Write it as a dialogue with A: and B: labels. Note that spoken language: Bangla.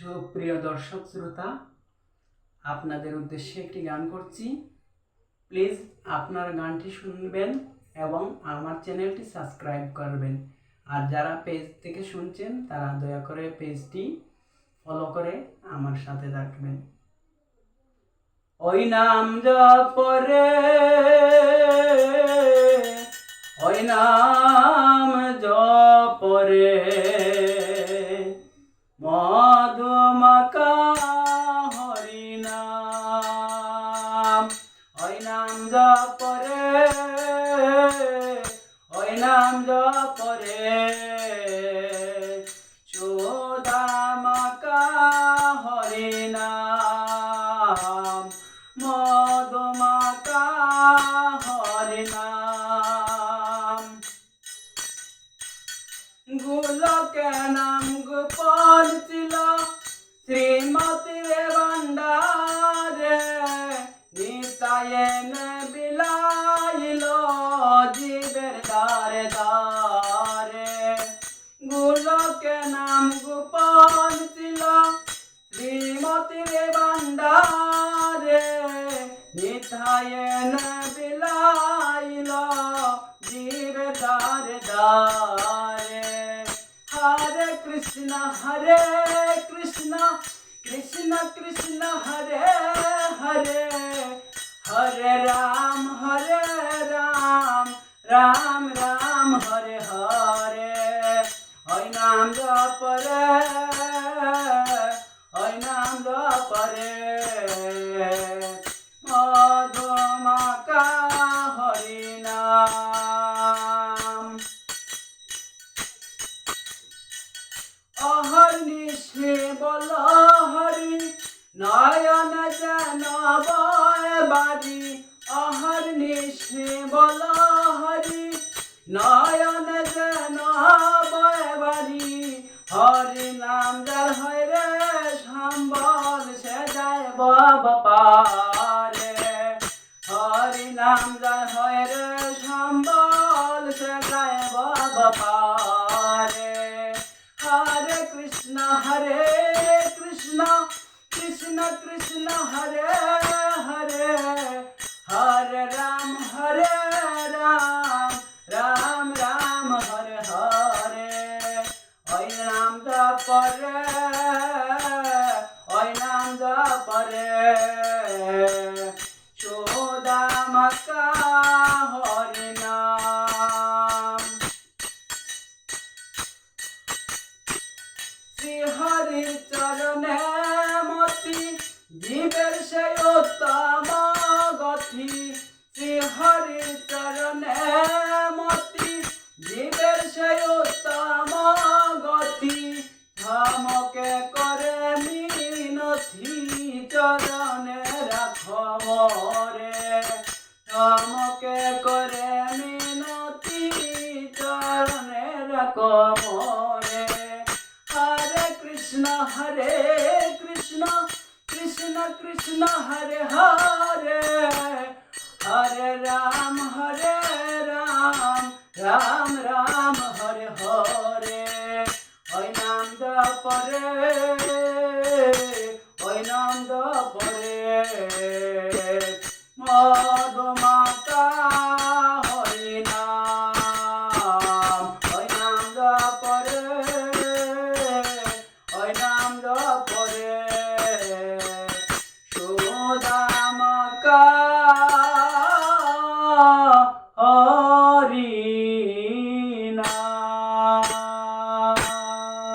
A: সুপ্রিয় দর্শক শ্রোতা আপনাদের উদ্দেশ্যে একটি গান করছি প্লিজ আপনার গানটি শুনবেন এবং আমার চ্যানেলটি সাবস্ক্রাইব করবেন আর যারা পেজ থেকে শুনছেন তারা দয়া করে পেজটি ফলো করে আমার সাথে থাকবেন ওই নাম যা পরে নাম জপরে সুদামাকা হরে নাম মদমাকা হরে নাম গোলকে নাম গোপাল তারে গুলোকে নাম গোপন ছিল শ্রীমতির বান্ডারে নিথায় বিলাইল জীব তারে দারে হরে কৃষ্ণ হরে কৃষ্ণ কৃষ্ণ কৃষ্ণ হরে হরে হরে রাম নাম জপরে ওই নাম জপরে মধুমাকা হরি নাম অহর নিশে বল হরি নয়ন জানব বাড়ি অহর নিশে নাম যার হয় রে সম্বল সে যায় বাবা হরি নাম যার হয় রে সম্বল সে যায় বাবা পারে হরে কৃষ্ণ হরে কৃষ্ণ কৃষ্ণ কৃষ্ণ হরে হরে হরে রাম পরে সোদামাকা হরে নাম শ্রী হরি চরণে নয়নের খবরে আমাকে করে মিনতি চরণের কবরে হরে কৃষ্ণ হরে কৃষ্ণ কৃষ্ণ কৃষ্ণ হরে হরে হরে রাম হরে রাম রাম রাম হরে হরে হরে নাম পরে Hey.